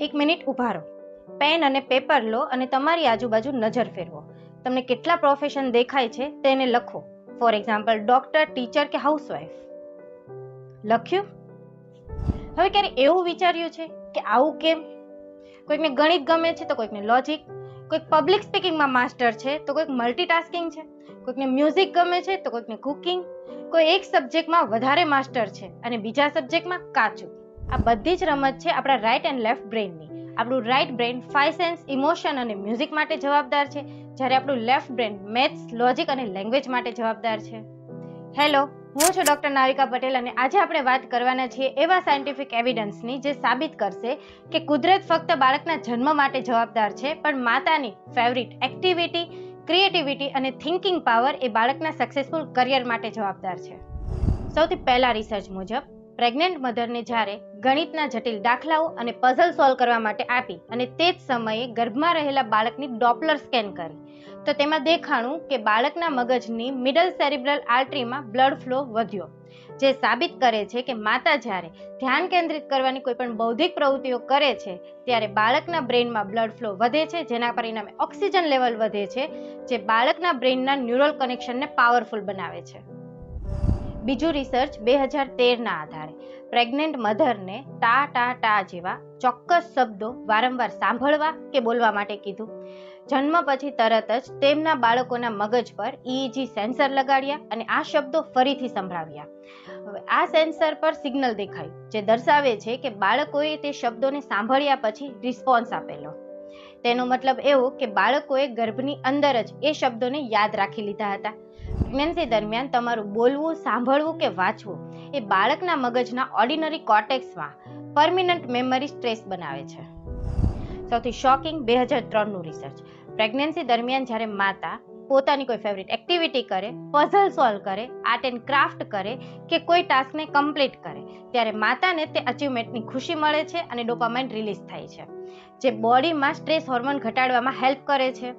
એક મિનિટ ઊભા રહો. પેન અને પેપર લો અને તમારી આજુબાજુ નજર ફેરવો. તમને કેટલા પ્રોફેશન દેખાય છે તેને લખો. ફોર એક્ઝામ્પલ ડોક્ટર ટીચર કે હાઉસવાઈફ લખ્યું? હવે ક્યારે એવું વિચાર્યું છે કે આવું કેમ? કોઈકને ગણિત ગમે છે તો કોઈકને લોજિક કોઈક પબ્લિક સ્પીકિંગમાં માસ્ટર છે તો કોઈક મલ્ટીટાસ્કિંગ છે. કોઈકને મ્યુઝિક ગમે છે તો કોઈકને કુકિંગ કોઈ એક સબ્જેક્ટમાં વધારે માસ્ટર છે અને બીજા સબ્જેક્ટમાં કાચું. આ બધી જ રમત છે આપણા રાઇટ એન્ડ લેફ્ટ બ્રેઇનની આપણું right brain five sense emotion અને મ્યુઝિક માટે જવાબદાર છે. જ્યારે આપણું લેફ્ટ બ્રેઇન મેથ્સ લોજિક અને લેંગ્વેજ માટે જવાબદાર છે. હેલો હું છું ડૉક્ટર નાવિકા પટેલ અને આજે આપણે વાત કરવાના છીએ એવા સાયન્ટિફિક એવિડન્સની જે સાબિત કરશે કે કુદરત ફક્ત બાળકના જન્મ માટે જવાબદાર છે, પણ માતાની ફેવરિટ એક્ટિવિટી ક્રિએટિવિટી અને થિંકિંગ પાવર એ બાળકના સક્સેસફુલ કરિયર માટે જવાબદાર છે. સૌથી પહેલા રિસર્ચ મુજબ પ્રેગ્નન્ટ મધરને જ્યારે ગણિતના જટિલ દાખલાઓ અને પઝલ સોલ્વ કરવા માટે આપી અને તે જ સમયે ગર્ભમાં રહેલા બાળકની ડોપલર સ્કેન કરી, તો તેમાં દેખાણું કે બાળકના મગજની મિડલ સેરિબ્રલ આર્ટરીમાં બ્લડ ફ્લો વધ્યો, જે સાબિત કરે છે કે માતા જ્યારે ધ્યાન કેન્દ્રિત કરવાની કોઈ પણ બૌદ્ધિક પ્રવૃત્તિઓ કરે છે, ત્યારે બાળકના બ્રેઇનમાં બ્લડ ફ્લો વધે છે, જેના પરિણામે ઓક્સિજન લેવલ વધે છે, જે બાળકના બ્રેઇનના ન્યુરલ કનેક્શનને પાવરફુલ બનાવે છે. બીજું રિસર્ચ બે હજાર તેરના આધારે. પ્રેગ્નન્ટ મધરને ટા ટા ટા જેવા ચોક્કસ શબ્દો વારંવાર સાંભળવા કે બોલવા માટે કીધું. જન્મ પછી તરત જ તેમના બાળકોના મગજ પર ઈજી સેન્સર લગાડ્યા અને આ શબ્દો ફરીથી સંભળાવ્યા. આ સેન્સર પર સિગ્નલ દેખાયું, જે દર્શાવે છે કે બાળકોએ તે શબ્દોને સાંભળ્યા પછી રિસ્પોન્સ આપેલો. તેનો મતલબ એવો કે બાળકોએ ગર્ભની અંદર જ એ શબ્દોને યાદ રાખી લીધા હતા. પ્રેગ્નન્સી દરમિયાન તમારું બોલવું, સાંભળવું કે વાંચવું એ બાળકના મગજના ઓર્ડિનરી કોર્ટેક્સમાં પરમિનન્ટ મેમરી સ્ટ્રેસ બનાવે છે. સૌથી શોકિંગ બે હજાર ત્રણનું રિસર્ચ પ્રેગ્નન્સી દરમિયાન જ્યારે માતા પોતાની કોઈ ફેવરિટ એક્ટિવિટી કરે પઝલ સોલ્વ કરે આર્ટ એન્ડ ક્રાફ્ટ કરે કે કોઈ ટાસ્કને કમ્પ્લીટ કરે, ત્યારે માતાને તે અચીવમેન્ટની ખુશી મળે છે અને ડોપામાઇન રિલીઝ થાય છે. જે બોડીમાં સ્ટ્રેસ હોર્મોન ઘટાડવામાં હેલ્પ કરે છે.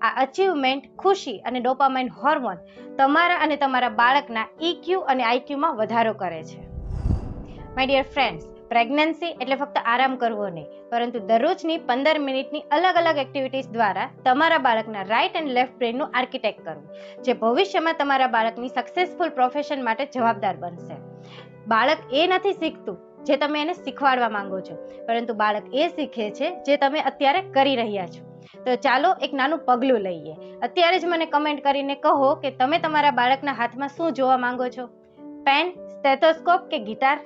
આ અચીવમેન્ટ ખુશી અને ડોપામાઇન હોર્મોન તમારા અને તમારા બાળકના ઇક્યુ અને આઈક્યુમાં વધારો કરે છે. માય ડિયર ફ્રેન્ડ્સ પ્રેગ્નન્સી એટલે ફક્ત આરામ કરવો નહીં, પરંતુ દરરોજની પંદર મિનિટની અલગ અલગ એક્ટિવિટીઝ દ્વારા તમારા બાળકના રાઇટ એન્ડ લેફ્ટ બ્રેનનું આર્કિટેક્ટ કરવું, જે ભવિષ્યમાં તમારા બાળકની સક્સેસફુલ પ્રોફેશન માટે જવાબદાર બનશે. બાળક એ નથી શીખતું જે તમે એને શીખવાડવા માંગો છો, પરંતુ બાળક એ શીખે છે જે તમે અત્યારે કરી રહ્યા છો. તો ચાલો એક નાનું પગલું લઈએ. અત્યારે જ મને કમેન્ટ કરીને કહો કે તમે તમારા બાળકના હાથમાં શું જોવા માંગો છો? પેન સ્ટેથોસ્કોપ કે ગિટાર